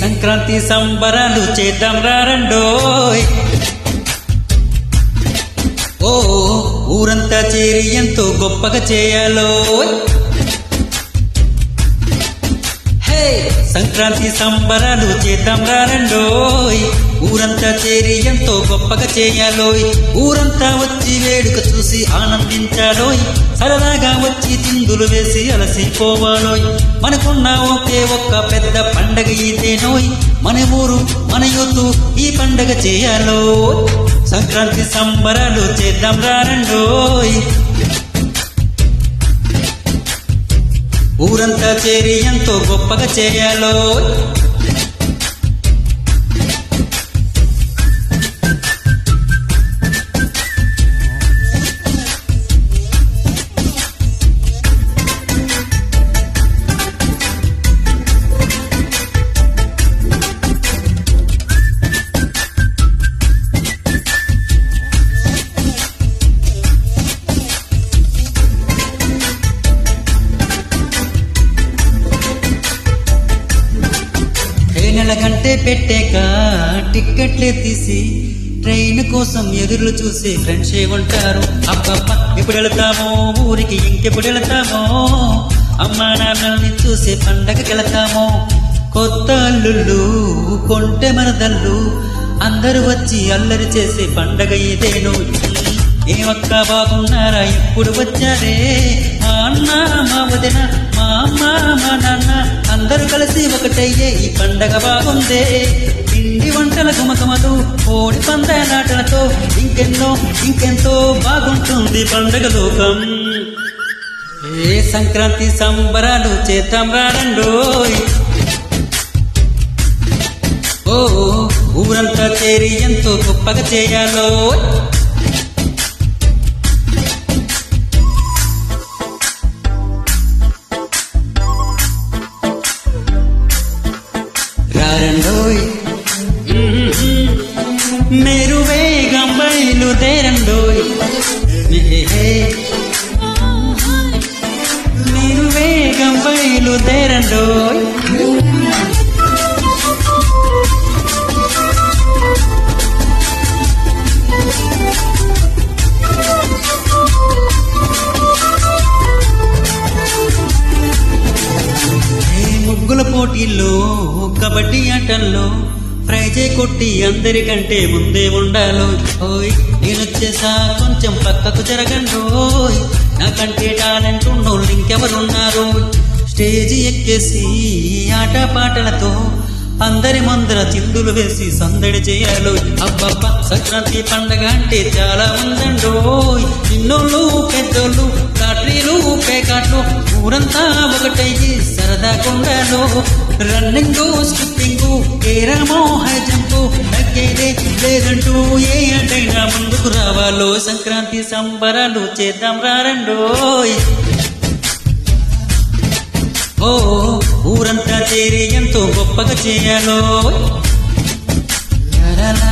సంక్రాంతి సంబరాలు చేద్దాం రారండోయ్ ఓ ఊరంతా చేరి ఎంతో గొప్పగా చేయాలోయ్. సంక్రాంతి సంబరాలు చేద్దాం రారండోయ్ ఊరంతా చేరి ఎంతో గొప్పగా చేయాలోయ్. ఊరంతా వచ్చి వేడుక చూసి ఆనందించాలోయ్. సరదాగా వచ్చి తిందులు వేసి అలసిపోవాలోయ్. మనకున్న ఒకే ఒక్క పెద్ద పండగ ఇదేనోయ్. మన ఊరు మన యూత్ ఈ పండగ చేయాలో సంక్రాంతి సంబరాలు చేద్దాం రారండోయ్ ఊరంతా చేరి ఎంతో గొప్పగా చేయాలో ట్రైన్ల కంటే పెట్టాక టిక్కెట్లే తీసి ట్రైన్ కోసం ఎదురులు చూసే ఫ్రెండ్స్ ఉంటారు. అబ్బబ్బ ఎప్పుడు వెళతామో ఊరికి ఇంకెప్పుడు వెళతామో? అమ్మా నాన్నల్ని చూసే పండగకి వెళతామో? కొత్త అల్లుళ్ళు కొంటే మనదల్లు అందరూ వచ్చి అల్లరి చేసే పండగ ఇదేను? ఏమక్క బాగున్నారా ఇప్పుడు వచ్చారే మా అన్న మా వదిన మా అమ్మ మా నాన్న అందరూ కలిసి ఒకటయ్యే ఈ పండగ బాగుందే. పిండి వంటల గుమకమలు కోడి పందాలాటలతో ఇంకెన్నో ఇంకెంతో బాగుంటుంది పండగ లోకం. ఏ సంక్రాంతి సంబరాలు చేద్దాం రారండోయ్ ఓ ఊరంతా చేరి ఎంతో గొప్పగా చేయాలో lu deren doi ముగ్గుల పోటీల్లో కబడ్డీ ఆటల్లో ప్రైజే కొట్టి అందరికంటే ముందే ఉండాలో. ఓయ్ నేనొచ్చేసా కొంచెం పక్కకు జరగండోయ్ నాకంటే టాలెంట్ ఉన్నోళ్ళు ఇంకెవరున్నారు? స్టేజి ఎక్కేసి ఆట పాటలతో అందరి ముందర చిందులు వేసి సందడి చేయాలో. అబ్బబ్బ సంక్రాంతి పండగ అంటే చాలా ఉందండోయ్ చిన్నోళ్ళు పెద్దోళ్ళు లాటరీలు పేకాట్లు ఊరంతా ఒకటయ్యి సరదా కొండలో. రన్నింగ్ స్కిప్పింగ్ కేరమో హై తగ్గేదే లేదంటూ ఏ అంటైనా ముందుకు రావాలో. సంక్రాంతి సంబరాలు చేద్దాం రారండోయ్. ఓ ఊరంతా చేరి ఎంతో గొప్పగా చేయాలో లరలా.